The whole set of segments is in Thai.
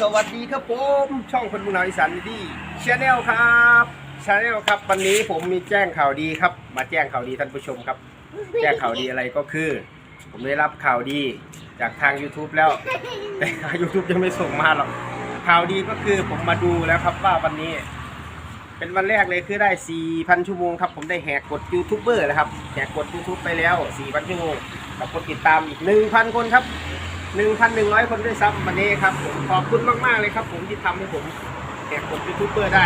สวัสดีครับผม ช่องคนบุญนาอีสานดีชาแนลครับชาแนลครับวันนี้ผมมีแจ้งข่าวดีครับ มาแจ้งข่าวดีท่านผู้ชมครับ แจ้งข่าวดีอะไรก็คือ ผมได้รับข่าวดีจากทาง YouTube แล้วแต่ทาง YouTube ยังไม่ส่งมาหรอกข่าวดีก็คือผมมาดูแล้วครับว่าวันนี้ เป็นวันแรกเลยคือได้ 4,000 ชั่วโมงครับ ผมได้แหกกดยูทูบเบอร์นะครับแหกกด YouTube ไปแล้ว 4,000 ชั่วโมงกับคนติดตามอีก 1,000 คนครับ 1,100 คนด้วยซ้ำวันนี้ครับผมขอบคุณมากๆเลยครับ ผมที่ทำให้ผมแขกยูทูบเบอร์ได้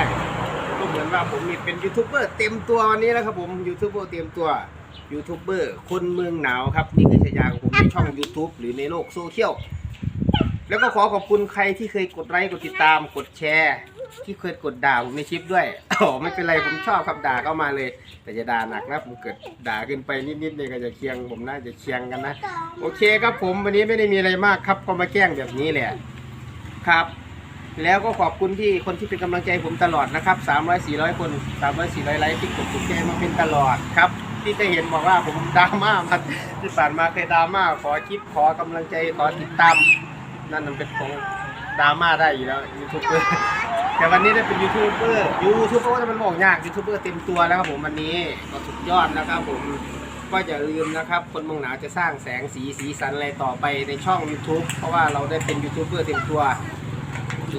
ก็เหมือนว่าผมมีเป็นยูทูบเบอร์เต็มตัววันนี้แล้วครับผมยูทูบเบอร์เต็มตัวยูทูบเบอร์คนเมืองหนาวครับนี่คือฉายาของผมในช่อง YouTube หรือในโลกโซเชียลแล้วก็ขอขอบคุณใครที่เคยกดไลค์กดติดตามกดแชร์ ที่เคยกดด่าผมในคลิปด้วยอ๋อไม่เป็นไรผมชอบครับด่าเข้ามาเลย แต่จะด่าหนักนะผมเกิดด่าขึ้นไปนิดๆเนี่ยก็จะเคียงผมน่าจะเคียงกันนะโอเคครับผมวันนี้ไม่ได้มีอะไรมากครับก็มาแกล้งแบบนี้แหละครับ แล้วก็ขอบคุณที่คนที่เป็นกำลังใจผมตลอดนะครับ300 400 คน300 400ไลค์ที่กดถูกใจมาเป็นตลอดครับที่เคยเห็นบอกว่าผมดราม่ามาที่ผ่านมาเคยดราม่าขอคลิปขอกำลังใจขอติดตาม นั่นมันเป็นของดราม่าได้อยู่แล้วยูทูบเบอร์ แต่วันนี้ได้เป็นยูทูบเบอร์ยูทูบเบอร์จะมันบอกยากยูทูบเบอร์เต็มตัวแล้วครับผมวันนี้ก็สุดยอดนะครับผมก็อย่าลืมนะครับ คนมองหนาจะสร้างแสงสีสีสันอะไรต่อไปในช่อง YouTube เพราะว่าเราได้เป็นยูทูบเบอร์เต็มตัว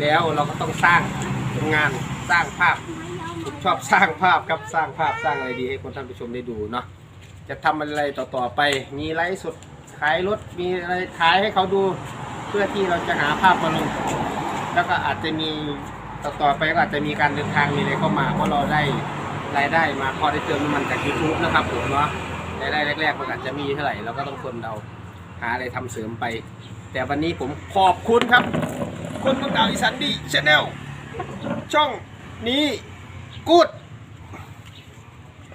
แล้วเราก็ต้องสร้างผลงานสร้างภาพผมชอบสร้างภาพครับสร้างภาพสร้างอะไรดีให้คนท่านผู้ชมได้ดูเนาะจะทำอะไรต่อๆไป มีไลฟ์สดขายรถมีอะไรขายให้เขาดู เพื่อที่เราจะหาภาพมาลงแล้วก็อาจจะมี ต่อๆไปก็อาจจะมีการเดินทางมีอะไรเข้ามาเพราะเราได้รายได้มาพอได้เติมน้ำมันจาก YouTube นะครับผมเนาะรายได้แรกๆมันอาจจะมีเท่าไหร่เราก็ต้องทนเราหาอะไรทำเสริมไป แต่วันนี้ผมขอบคุณครับ คนต้องดาวอีสานดีชาแนลช่องนี้กูด